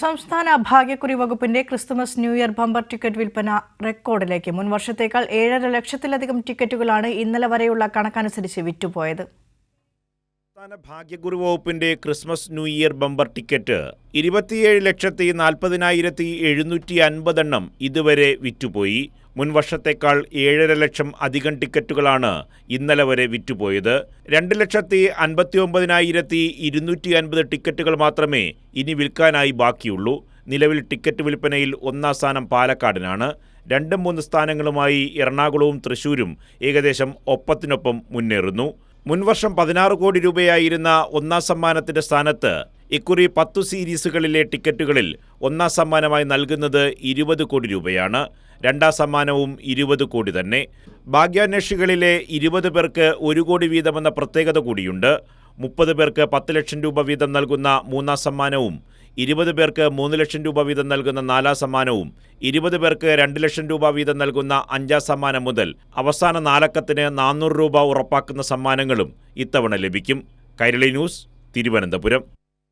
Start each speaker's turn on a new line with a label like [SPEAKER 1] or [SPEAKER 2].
[SPEAKER 1] സംസ്ഥാന ഭാഗ്യക്കുറി വകുപ്പിന്റെ Christmas new year bumper ticket വിൽപ്പന റെക്കോർഡിലേക്ക്. മുൻവർഷത്തേക്കാൾ ഏഴര ലക്ഷത്തിലധികം ടിക്കറ്റുകളാണ് ഇന്നലെ വരെയുള്ള കണക്കനുസരിച്ച് വിറ്റുപോയത്.
[SPEAKER 2] സംസ്ഥാന ഭാഗ്യക്കുറി വകുപ്പിന്റെ Christmas new year bumper ticket ഇരുപത്തിയേഴ് ലക്ഷത്തി നാൽപ്പതിനായിരത്തി എഴുന്നൂറ്റി അൻപതെണ്ണം ഇതുവരെ വിറ്റുപോയി. മുൻ വർഷത്തേക്കാൾ ഏഴര ലക്ഷം അധികം ടിക്കറ്റുകളാണ് ഇന്നലെ വരെ വിറ്റുപോയത്. രണ്ട് ലക്ഷത്തി അൻപത്തി ഒമ്പതിനായിരത്തി ഇരുന്നൂറ്റി അൻപത് ടിക്കറ്റുകൾ മാത്രമേ ഇനി വിൽക്കാനായി ബാക്കിയുള്ളൂ. നിലവിൽ ടിക്കറ്റ് വിൽപ്പനയിൽ ഒന്നാം സ്ഥാനം പാലക്കാടിനാണ്. രണ്ടും മൂന്ന് സ്ഥാനങ്ങളുമായി എറണാകുളവും തൃശൂരും ഏകദേശം ഒപ്പത്തിനൊപ്പം മുന്നേറുന്നു. മുൻവർഷം പതിനാറ് കോടി രൂപയായിരുന്ന ഒന്നാം സമ്മാനത്തിന്റെ സ്ഥാനത്ത് ഇക്കുറി പത്തു സീരീസുകളിലെ ടിക്കറ്റുകളിൽ ഒന്നാം സമ്മാനമായി നൽകുന്നത് ഇരുപത് കോടി രൂപയാണ്. രണ്ടാം സമ്മാനവും ഇരുപത് കോടി തന്നെ. ഭാഗ്യാന്വേഷികളിലെ ഇരുപത് പേർക്ക് ഒരു കോടി വീതമെന്ന പ്രത്യേകത കൂടിയുണ്ട്. മുപ്പത് പേർക്ക് പത്ത് ലക്ഷം രൂപ വീതം നൽകുന്ന മൂന്നാം സമ്മാനവും ഇരുപത് പേർക്ക് മൂന്ന് ലക്ഷം രൂപ വീതം നൽകുന്ന നാലാം സമ്മാനവും ഇരുപത് പേർക്ക് രണ്ട് ലക്ഷം രൂപ വീതം നൽകുന്ന അഞ്ചാം സമ്മാനം മുതൽ അവസാന നാലക്കത്തിന് നാനൂറ് രൂപ ഉറപ്പാക്കുന്ന സമ്മാനങ്ങളും ഇത്തവണ ലഭിക്കും. കൈരളി ന്യൂസ് തിരുവനന്തപുരം.